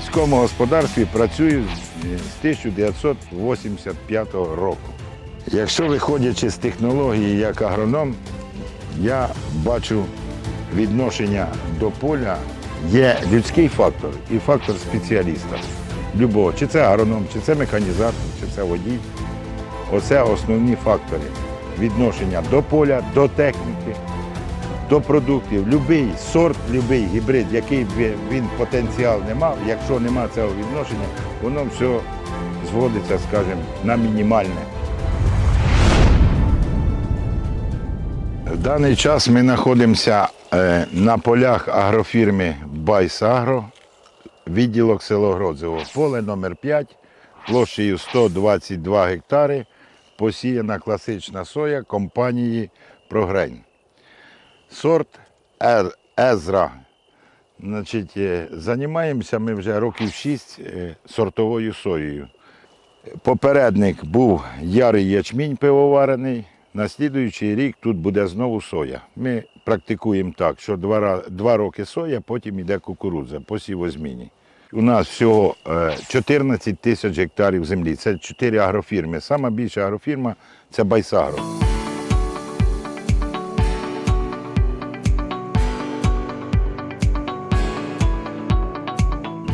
сільському господарстві працюю з з 1985 року. Якщо виходячи з технології як агроном, я бачу відношення до поля є людський фактор і фактор спеціаліста. Любого, чи це агроном, чи це механізатор, чи це водій. Оце основні фактори відношення до поля, до техніки, до продуктів. Любий сорт, любий гібрид, який він потенціал не мав, якщо нема цього відношення, воно все зводиться, скажімо, на мінімальне. В даний час ми знаходимося е, на полях агрофірми Байсагро, відділок село Гродзево. Поле номер 5 площею 122 гектари, посіяна класична соя компанії Прогрейн. Сорт Езра. Значить, е, займаємося ми вже років 6 е, сортовою соєю. Попередник був ярий ячмінь пивоварений. На рік тут буде знову соя. Ми практикуємо так, що два, два роки соя, потім йде кукурудза по сівозміні. У нас всього е, 14 тисяч гектарів землі. Це 4 агрофірми. Сама більша агрофірма це Байсагро.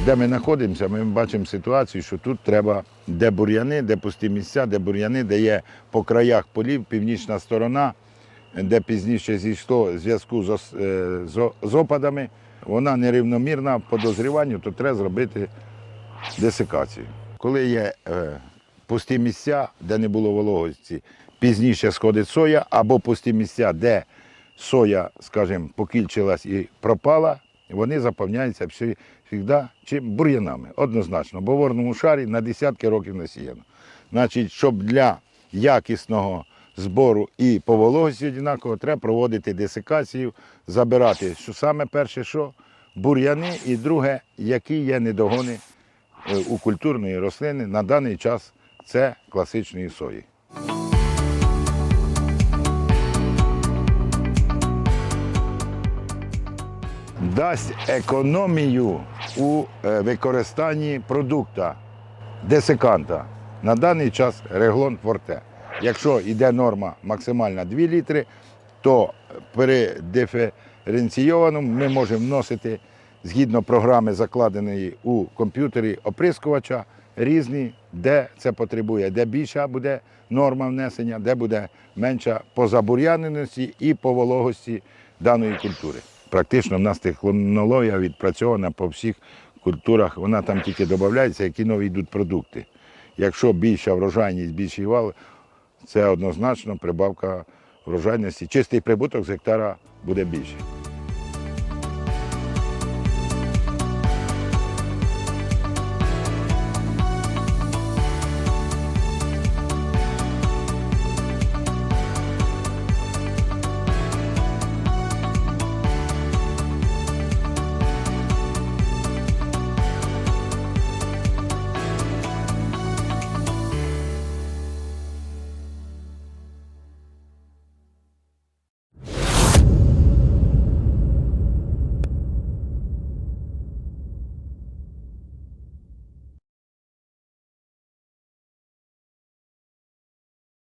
Де ми знаходимося, ми бачимо ситуацію, що тут треба, де бур'яни, де пусті місця, де бур'яни, де є по краях полів, північна сторона, де пізніше зійшло зв'язку з, е, з з опадами, вона нерівномірна по дозріванню, то треба зробити десикацію. Коли є е, пусті місця, де не було вологості, пізніше сходить соя, або пусті місця, де соя, скажімо, покільчилась і пропала, вони заповняються завжди бур'янами, однозначно, бо в орному шарі на десятки років насіяно. Значить, щоб для якісного збору і по вологості однаково, треба проводити десикацію, забирати, що саме перше, що бур'яни, і друге, які є недогони е, у культурної рослини на даний час це класичної сої. Дасть економію у е, використанні продукта десиканта. На даний час реглон форте. Якщо йде норма максимальна 2 літри, то при диференційованому ми можемо вносити згідно програми, закладеної у комп'ютері оприскувача, різні, де це потребує, де більша буде норма внесення, де буде менша по забур'яненості і по вологості даної культури. Практично в нас технологія відпрацьована по всіх культурах, вона там тільки додається, які нові йдуть продукти. Якщо більша врожайність, більший вал, це однозначно прибавка врожайності. Чистий прибуток з гектара буде більший.